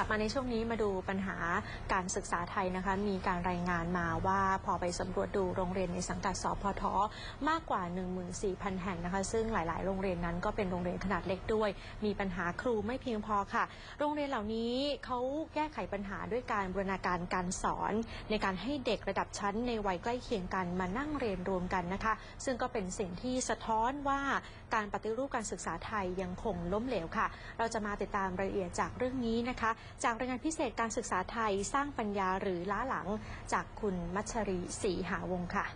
กลับมาในช่วงนี้มาดูปัญหาการศึกษาไทยนะคะ มีการรายงานมาว่าพอไปสำรวจดูโรงเรียนในสังกัดสพทมากกว่า 14,000 แห่งนะคะ ซึ่งหลาย ๆ โรงเรียนนั้นก็เป็นโรงเรียนขนาดเล็กด้วย มีปัญหาครูไม่เพียงพอค่ะ โรงเรียนเหล่านี้เขาแก้ไขปัญหาด้วยการบูรณาการการสอน ในการให้เด็กระดับชั้นในวัยใกล้เคียงกันมานั่งเรียนรวมกันนะคะ ซึ่งก็เป็นสิ่งที่สะท้อนว่าการปฏิรูปการศึกษาไทยยังคงล้มเหลวค่ะ เราจะมาติดตามรายละเอียดจากเรื่องนี้นะคะจากรายงานพิเศษการศึกษาไทยสร้างปัญญาหรือล้าหลังจากคุณมัชรีศรีหาวงค่ะ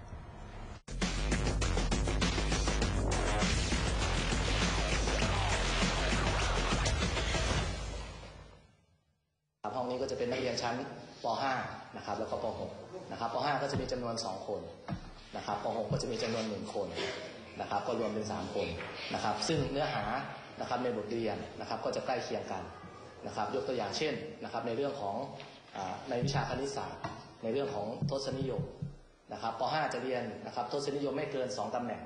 ห้องนี้ก็จะเป็นนักเรียนชั้นป .5 นะครับแล้วก็ป .6 นะครับป .5 ก็จะมีจำนวน 2 คนนะครับป .6 ก็จะมีจำนวน 1 คนนะครับก็รวมเป็น 3 คนนะครับซึ่งเนื้อหานะครับในบทเรียนนะครับก็จะใกล้เคียงกัน นะครับ ยกตัวอย่างเช่นนะครับ ในเรื่องของอในวิชาคณิตศาสตร์ ในเรื่องของทศนิยมนะครับป .5 จะเรียนนะครับทศนิยมไม่เกิน 2 ตำแหน่ง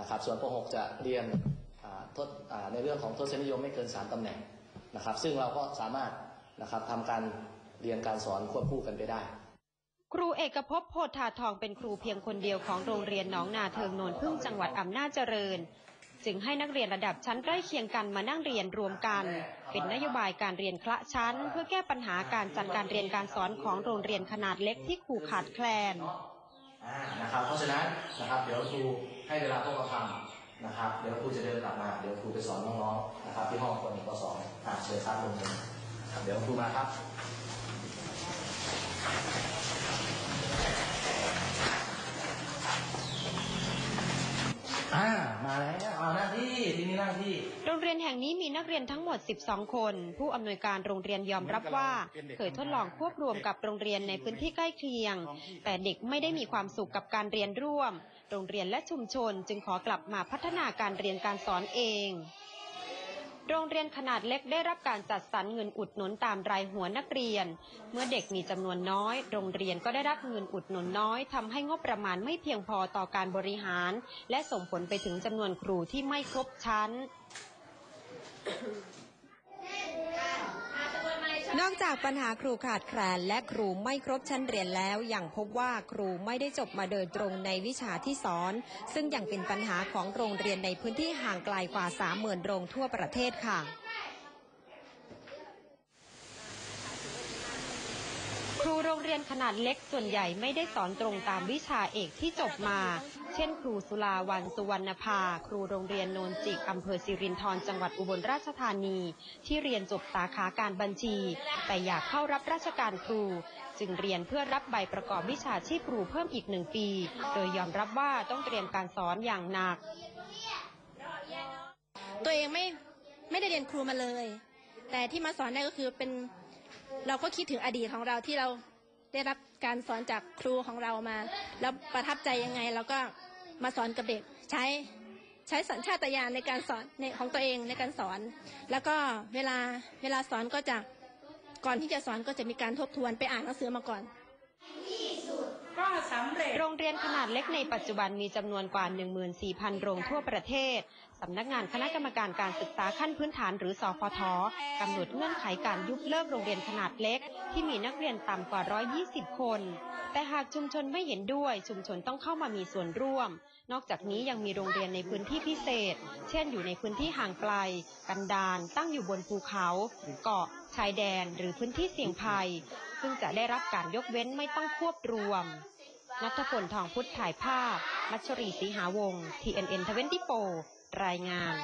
นะครับ ส่วนป .6 จะเรียนทศในเรื่องของทศนิยมไม่เกิน 3 ตำแหน่งนะครับ ซึ่งเราก็สามารถนะครับทำการเรียนการสอนควบคู่กันไปได้ครูเอกภพโพธาทองเป็นครูเพียงคนเดียวของโรงเรียนหนองนาเทิงโนนพึ่งจังหวัดอำนาจเจริญ จึงให้นักเรียนระดับชั้นใกล้เคียงกันมานั่งเรียนรวมกัน เป็นนโยบายการเรียนคละชั้น เพื่อแก้ปัญหาการจัดการเรียนการสอนของโรงเรียนขนาดเล็กที่ครูขาดแคลนนะครับเพราะฉะนั้นนะครับเดี๋ยวครูให้เวลาพวกเราทำนะครับเดี๋ยวครูจะเดินกลับมาเดี๋ยวครูไปสอนน้องๆนะครับที่ห้องคนหนึ่งก็สอนอ่าเชิญครับลงเลยครับเดี๋ยวครูมาครับ อ่ามาแล้วเอาหน้าที่ทีนี้หน้าที่ โรง เรียนแห่งนี้มีนักเรียนทั้งหมด 12 คน ผู้อำนวยการโรงเรียนยอมรับว่า เคยทดลองควบรวมกับโรงเรียนในพื้นที่ใกล้เคียง แต่เด็กไม่ได้มีความสุขกับการเรียนร่วม โรงเรียนและชุมชนจึงขอกลับมาพัฒนาการเรียนการสอนเองโรงเรียนขนาดเล็กได้รับการจัดสรรเงินอุดหนุนตามรายหัวนักเรียน เมื่อเด็กมีจำนวนน้อย โรงเรียนก็ได้รับเงินอุดหนุนน้อยทำให้งบประมาณไม่เพียงพอต่อการบริหาร และส่งผลไปถึงจำนวนครูที่ไม่ครบชั้น นอกจากปัญหาครูขาดแคลนและครูไม่ครบชั้นเรียนแล้ว ยังพบว่าครูไม่ได้จบมาโดยตรงในวิชาที่สอน ซึ่งยังเป็นปัญหาของโรงเรียนในพื้นที่ห่างไกลกว่า 30,000 โรงทั่วประเทศค่ะ ครูโรงเรียนขนาดเล็กส่วนใหญ่ไม่ได้สอนตรงตามวิชาเอกที่จบมา เช่น ครูสุลาวันสุวรรณภา ครูโรงเรียนโนนจิกอำเภอสิรินธรจังหวัดอุบลราชธานี ที่เรียนจบสาขาการบัญชี แต่อยากเข้ารับราชการครู จึงเรียนเพื่อรับใบประกอบวิชาชีพครูเพิ่มอีกหนึ่งปี โดยยอมรับว่าต้องเตรียมการสอนอย่างหนัก ตัวเองไม่ไม่ได้เรียนครูมาเลย แต่ที่มาสอนได้ก็คือเป็น เราก็คิดถึงอดีตของเราที่เราได้รับการสอนจากครูของเรามา แล้วประทับใจยังไงเราก็มาสอนกับเด็กใช้ใช้สัญชาตญาณในการสอนในของตัวเองในการสอน แล้วก็เวลาเวลาสอนก็จะก่อนที่จะสอนก็จะมีการทบทวนไปอ่านหนังสือมาก่อน รงเรียนขนาดเล็กในปัจจุบันมีจำนวนกว่า 14,000 โรงทั่วประเทศ สำนักงานคณะกรรมการการศึกษาขั้นพื้นฐานหรือสพทกำหนดเงื่อนไขการยุบเลิกโรงเรียนขนาดเล็ก ที่มีนักเรียนต่ำกว่า 120 คน แต่หากชุมชนไม่เห็นด้วย ชุมชนต้องเข้ามามีส่วนร่วม นอกจากนี้ยังมีโรงเรียนในพื้นที่พิเศษ เช่น อยู่ในพื้นที่ห่างไกล กันดารตั้งอยู่บนภูเขา เกาะ ชายแดน หรือพื้นที่เสี่ยงภัย ซึ่งจะได้รับการยกเว้นไม่ต้องควบรวม นัทพลทองพุทธถ่ายภาพ มัชรีศรีหาวงศ์ TNN 24รายงาน